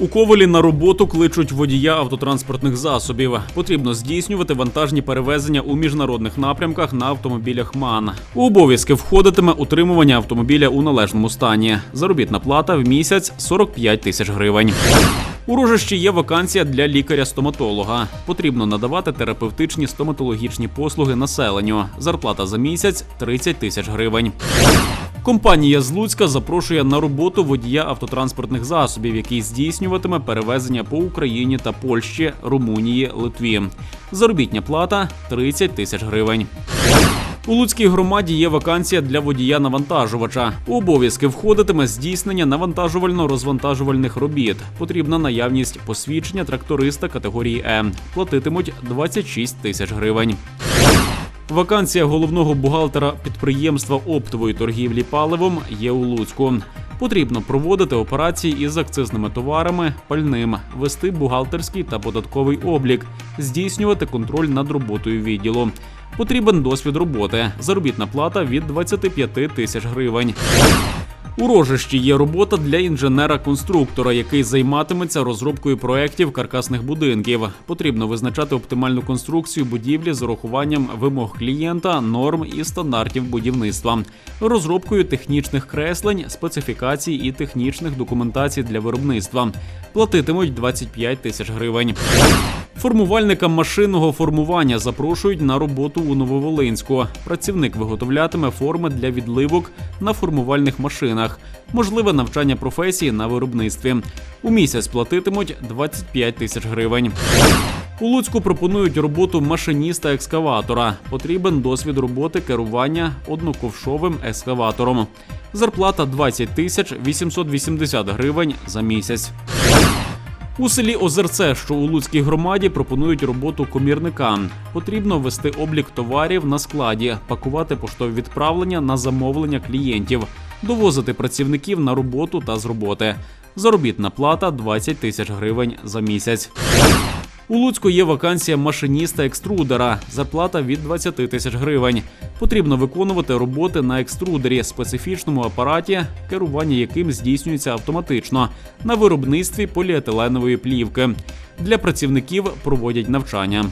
У Ковелі на роботу кличуть водія автотранспортних засобів. Потрібно здійснювати вантажні перевезення у міжнародних напрямках на автомобілях МАН. У обов'язки входитиме утримування автомобіля у належному стані. Заробітна плата в місяць 45 тисяч гривень. У Рожищі є вакансія для лікаря-стоматолога. Потрібно надавати терапевтичні стоматологічні послуги населенню. Зарплата за місяць 30 тисяч гривень. Компанія з Луцька запрошує на роботу водія автотранспортних засобів, який здійснюватиме перевезення по Україні та Польщі, Румунії, Литві. Заробітня плата 30 тисяч гривень. У Луцькій громаді є вакансія для водія навантажувача. У обов'язки входитиме здійснення навантажувально-розвантажувальних робіт. Потрібна наявність посвідчення тракториста категорії Е. Платитимуть 26 тисяч гривень. Вакансія головного бухгалтера підприємства оптової торгівлі паливом є у Луцьку. Потрібно проводити операції із акцизними товарами, пальним, вести бухгалтерський та податковий облік, здійснювати контроль над роботою відділу. Потрібен досвід роботи. Заробітна плата від 25 тисяч гривень. У Рожищі є робота для інженера-конструктора, який займатиметься розробкою проєктів каркасних будинків. Потрібно визначати оптимальну конструкцію будівлі з урахуванням вимог клієнта, норм і стандартів будівництва, розробкою технічних креслень, специфікацій і технічних документацій для виробництва. Платитимуть 25 тисяч гривень. Формувальника машинного формування запрошують на роботу у Нововолинську. Працівник виготовлятиме форми для відливок на формувальних машинах, можливе навчання професії на виробництві. У місяць платитимуть 25 тисяч гривень. У Луцьку пропонують роботу машиніста екскаватора. Потрібен досвід роботи керування одноковшовим екскаватором. Зарплата 20 тисяч 880 гривень за місяць. У селі Озерце, що у Луцькій громаді, пропонують роботу комірника. Потрібно вести облік товарів на складі, пакувати поштові відправлення на замовлення клієнтів, довозити працівників на роботу та з роботи. Заробітна плата 20 тисяч гривень за місяць. У Луцьку є вакансія машиніста-екструдера. Зарплата від 20 тисяч гривень. Потрібно виконувати роботи на екструдері, специфічному апараті, керування яким здійснюється автоматично на виробництві поліетиленової плівки. Для працівників проводять навчання.